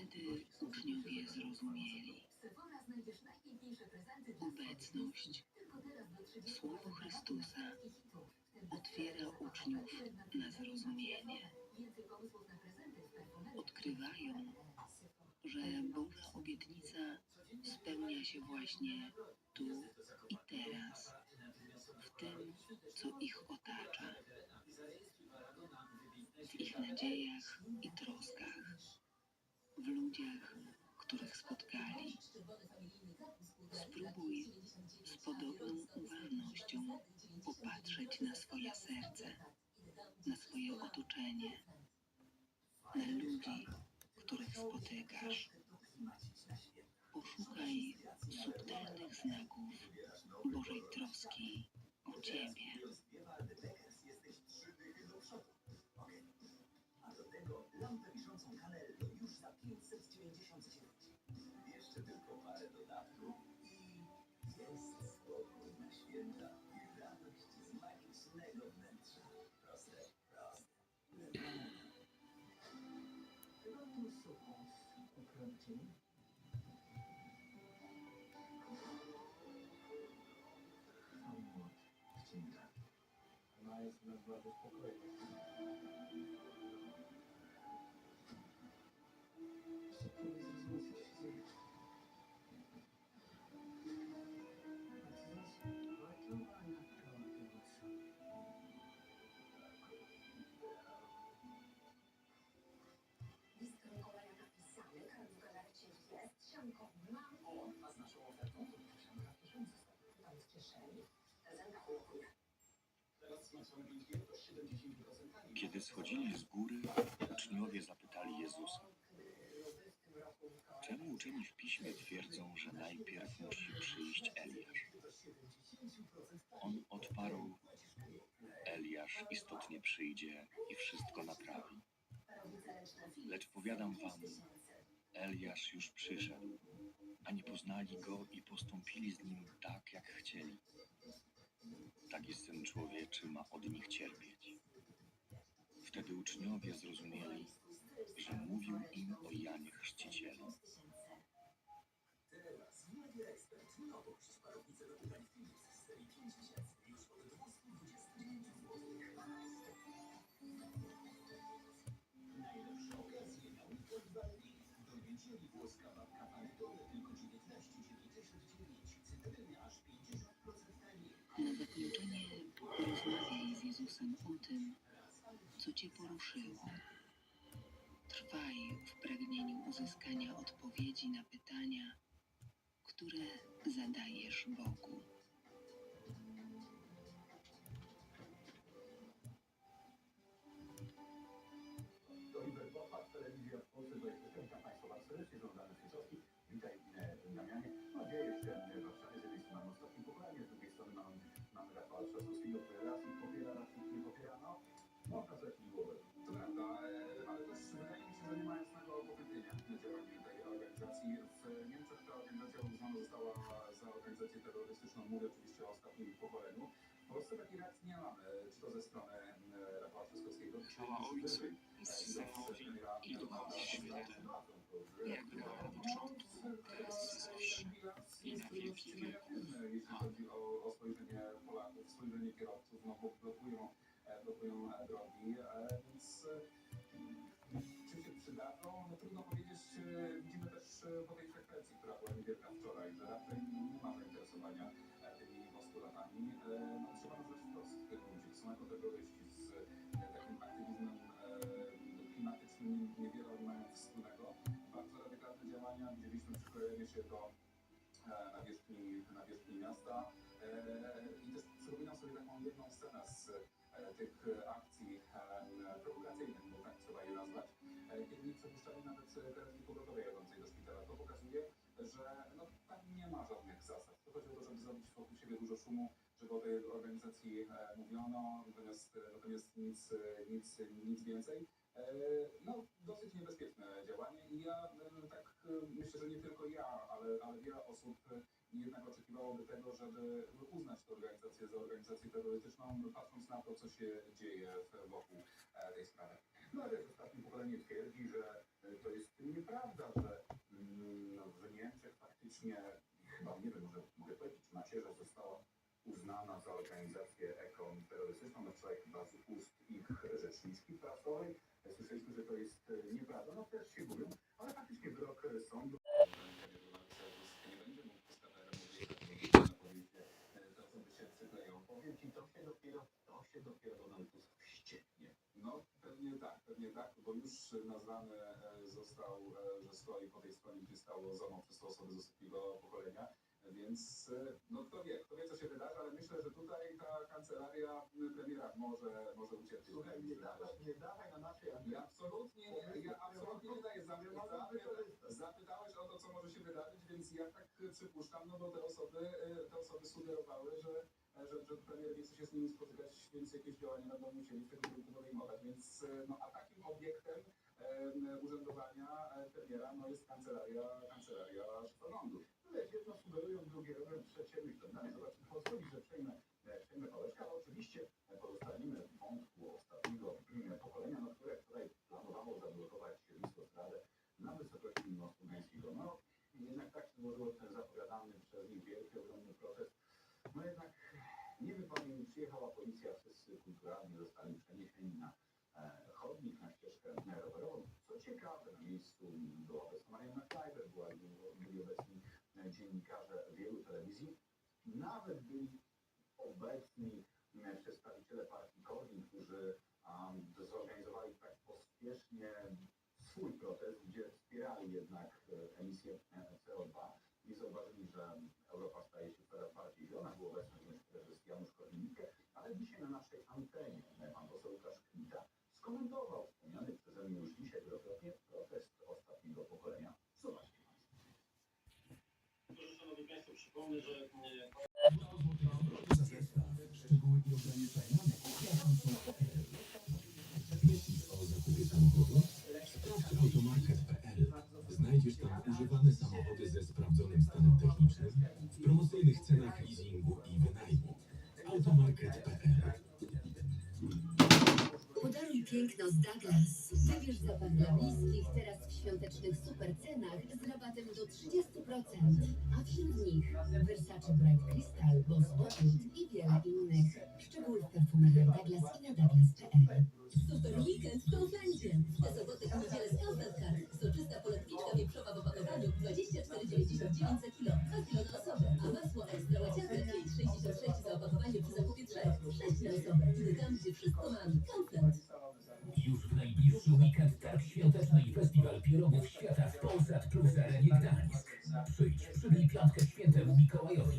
Wtedy uczniowie zrozumieli obecność. Słowo Chrystusa otwiera uczniów na zrozumienie. Odkrywają, że Boża obietnica spełnia się właśnie tu i teraz, w tym, co ich otacza, w ich nadziejach i troskach, w ludziach, których spotkali. Spróbuj z podobną uważnością popatrzeć na swoje serce, na swoje otoczenie, na ludzi, których spotykasz. Poszukaj subtelnych znaków Bożej troski o Ciebie. Wiszącą Kalello już za 599. Jeszcze tylko parę dodatków i jest spokój na święta i radość z magicznego wnętrza. Proste, proste. Tu suchą ukropcie. Hamlet, wcinka. Ona jest nas bardzo spokojna. Kiedy schodzili z góry, uczniowie zapytali Jezusa, czemu uczeni w piśmie twierdzą, że najpierw musi przyjść Eliasz? On odparł, Eliasz istotnie przyjdzie i wszystko naprawi. Lecz powiadam wam. Eliasz już przyszedł, a nie poznali go i postąpili z nim tak, jak chcieli. Taki Syn Człowieczy ma od nich cierpieć. Wtedy uczniowie zrozumieli, że mówił im o Janie Chrzcicielu. Jezusem o tym, co Cię poruszyło. Trwaj w pragnieniu uzyskania odpowiedzi na pytania, które zadajesz Bogu. Mówię oczywiście o ostatnim pokoleniu. W Polsce takiej reakcji nie mamy, czy to ze strony e, Rafała Trzaskowskiego, czy Chwała Ojcu i Synowi i Duchowi Świętemu, jak była na początku, teraz i zawsze, i na wieki wieków. Jeśli chodzi o, o spojrzenie Polaków, spojrzenie kierowców, no bo blokują, e, blokują e, drogi, e, więc e, czy się przydadzą? No trudno powiedzieć. e, Widzimy też e, po tej frekwencji, która była niewielka wczoraj, że raczej nie ma zainteresowania postulatami. E, No, trzeba nazwać wprost tych ludzi. Są jako terroryści z e, takim aktywizmem e, klimatycznym niewiele mają wspólnego. Bardzo radykalne działania. Widzieliśmy przyklejenie się do e, nawierzchni, nawierzchni miasta. E, I też przypominam sobie taką jedną scenę z tych akcji prowokacyjnych, bo tak trzeba je nazwać, kiedy przepuszczali nawet e, karetki pogotowej jadącej do szpitala. To pokazuje, że no, tam nie ma żadnych zasad. To chodzi o to, żeby zrobić wokół siebie dużo szumu, żeby o tej organizacji e, mówiono, natomiast, natomiast nic, e, nic, nic więcej. E, No, dosyć niebezpieczne działanie i ja e, tak e, myślę, że nie tylko ja, ale, ale wiele osób e, jednak oczekiwałoby tego, żeby uznać tę organizację za organizację terrorystyczną, patrząc na to, co się dzieje wokół e, tej sprawy. No ale ostatnie pokolenie twierdzi, że e, e, to jest nieprawda, że mm, no, w Niemczech faktycznie, chyba nie wiem, może mogę powiedzieć, macierza została uznana za organizację ekoterrorystyczną, na wczoraj chyba z ust ich rzeczniczki prasowej. Słyszeliśmy, że to jest e, nieprawda, no też się mówią, ale faktycznie wyrok e, sądu. No pewnie tak, pewnie tak, bo już nazwany e, został, stoi po tej stronie, gdzie stało ZOMO przez te osoby z ostatniego pokolenia, więc e, no kto wie, kto wie co się wydarzy, ale myślę, że tutaj ta kancelaria premiera może, może ucierpieć. Słuchaj, nie dawaj, nie dawaj na naszej Ja absolutnie, ja absolutnie nie daję zapy, zapy, zapytałeś o to, co może się wydarzyć, więc ja tak przypuszczam, no bo te osoby, e, te osoby sugerowały, że, że, że premier nie chce się z nimi spotykać, więc jakieś działania będą musieli w tego kierunku podejmować. Więc e, no, a takim nawet byli obecni e, przedstawiciele partii Korwin, którzy zorganizowali tak pospiesznie swój protest, gdzie wspierali jednak e, emisję e, CO2 i zauważyli, że Europa Znajdziesz tam używane samochody ze sprawdzonym stanem technicznym w promocyjnych cenach leasingu i wynajmu. Automarket.pl Podaruj piękno z Douglas. Zapach dla bliskich teraz w świątecznych super cenach z rabatem do 30%. A wśród nich Versace Bright Crystal, Boss Bottled i wiele innych. Szczegóły w perfumeriach Douglas i na douglas.pl Super weekend w Kauflandzie. Te soboty i niedzielę z Card. Soczysta polędwiczka wieprzowa w opakowaniu 24,99 za kilo. 2 kilo na osobę. A masło ekstra łaciate 5,66 za opakowanie przy zakupie 可愛いよ。